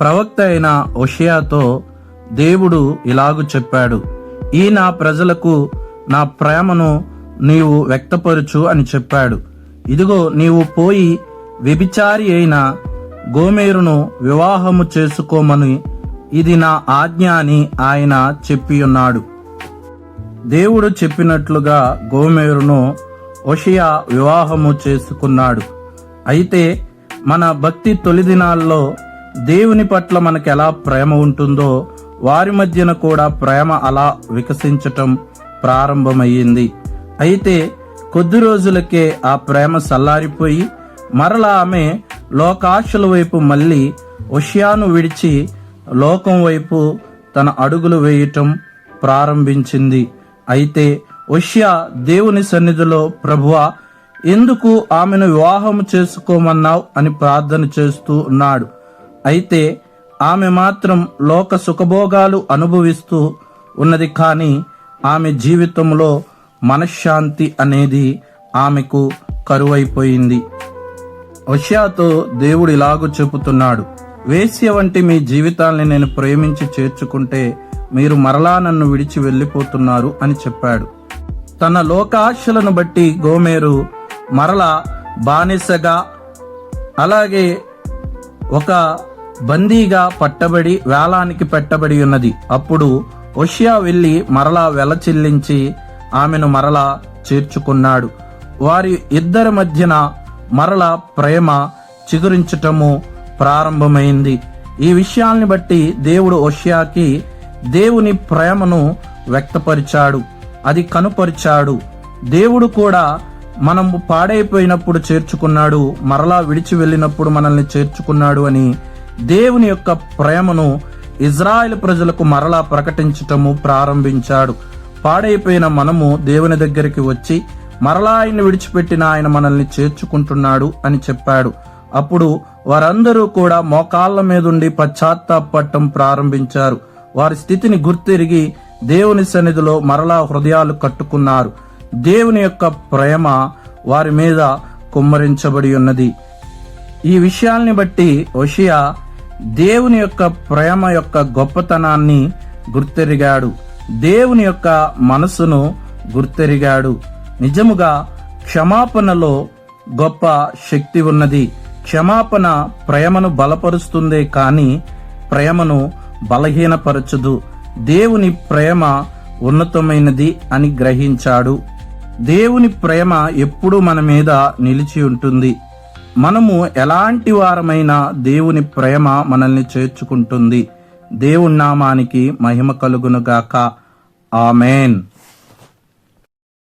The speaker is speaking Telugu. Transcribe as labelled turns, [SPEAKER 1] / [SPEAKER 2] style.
[SPEAKER 1] ప్రవక్త అయిన ఒషియాతో దేవుడు ఇలాగు చెప్పాడు ఈ నా ప్రజలకు నా ప్రేమను నీవు వ్యక్తపరుచు అని చెప్పాడు. ఇదిగో నీవు పోయి వ్యభిచారి అయిన గోమేరును వివాహము చేసుకోమని ఇది నా ఆజ్ఞ అని ఆయన చెప్పియున్నాడు. దేవుడు చెప్పినట్లుగా గోమేరును ఒషియా వివాహము చేసుకున్నాడు. అయితే మన భక్తి తొలి దినాల్లో దేవుని పట్ల మనకు ఎలా ప్రేమ ఉంటుందో వారి మధ్యన కూడా ప్రేమ అలా వికసించటం ప్రారంభమయ్యింది. అయితే కొద్ది రోజులకే ఆ ప్రేమ సల్లారిపోయి మరలా ఆమె లోకాశల వైపు మళ్ళీ ఒషియాను విడిచి లోకం వైపు తన అడుగులు వేయటం ప్రారంభించింది. అయితే ఉషియా దేవుని సన్నిధిలో ప్రభువా ఎందుకు ఆమెను వివాహం చేసుకోమన్నావు? అని ప్రార్థన చేస్తూ ఉన్నాడు. అయితే ఆమె మాత్రం లోక సుఖభోగాలు అనుభవిస్తూ ఉన్నది కానీ ఆమె జీవితంలో మనశ్శాంతి అనేది ఆమెకు కరువైపోయింది. వశ్యాతో దేవుడు ఇలాగు చెబుతున్నాడు వేశ్య వంటి మీ జీవితాల్ని నేను ప్రేమించి చేర్చుకుంటే మీరు మరలా నన్ను విడిచి వెళ్ళిపోతున్నారు అని చెప్పాడు. తన లోకాశలను బట్టి గోమేరు మరలా బానిసగా అలాగే ఒక బందీగా పట్టబడి వేలానికి పెట్టబడి ఉన్నది. అప్పుడు ఒషియా వెళ్ళి మరలా వెల చెల్లించి ఆమెను మరలా చేర్చుకున్నాడు. వారి ఇద్దరి మధ్యన మరల ప్రేమ చిగురించటము ప్రారంభమైంది. ఈ విషయాల్ని బట్టి దేవుడు ఒషియాకి దేవుని ప్రేమను వ్యక్తపరిచాడు. అది కనుపరిచాడు. దేవుడు కూడా మనం పాడైపోయినప్పుడు చేర్చుకున్నాడు మరలా విడిచి వెళ్ళినప్పుడు మనల్ని చేర్చుకున్నాడు అని దేవుని యొక్క ప్రేమను ఇజ్రాయెల్ ప్రజలకు మరలా ప్రకటించటము ప్రారంభించాడు. పాడైపోయిన మనము దేవుని దగ్గరికి వచ్చి మరలా ఆయన విడిచిపెట్టిన ఆయన మనల్ని చేర్చుకుంటున్నాడు అని చెప్పాడు. అప్పుడు వారందరూ కూడా మోకాళ్ళ మీదుండి పశ్చాత్తాపట్టం ప్రారంభించారు. వారి స్థితిని గుర్తిరిగి దేవుని సన్నిధిలో మరలా హృదయాలు కట్టుకున్నారు. దేవుని యొక్క ప్రేమ వారి మీద కుమ్మరించబడి ఉన్నది. ఈ విషయాల్ని బట్టి ఒషియా దేవుని యొక్క ప్రేమ యొక్క గొప్పతనాన్ని గుర్తెరిగాడు. దేవుని యొక్క మనసును గుర్తెరిగాడు. నిజముగా క్షమాపణలో గొప్ప శక్తి ఉన్నది. క్షమాపణ ప్రేమను బలపరుస్తుందే కానీ ప్రేమను బలహీనపరచదు. దేవుని ప్రేమ ఉన్నతమైనది అని గ్రహించాడు. దేవుని ప్రేమ ఎప్పుడూ మన మీద నిలిచి ఉంటుంది. మనము ఎలాంటి వారమైనా దేవుని ప్రేమ మనల్ని చేర్చుకుంటుంది. దేవుని నామానికి మహిమ కలుగునుగాక ఆమెన్.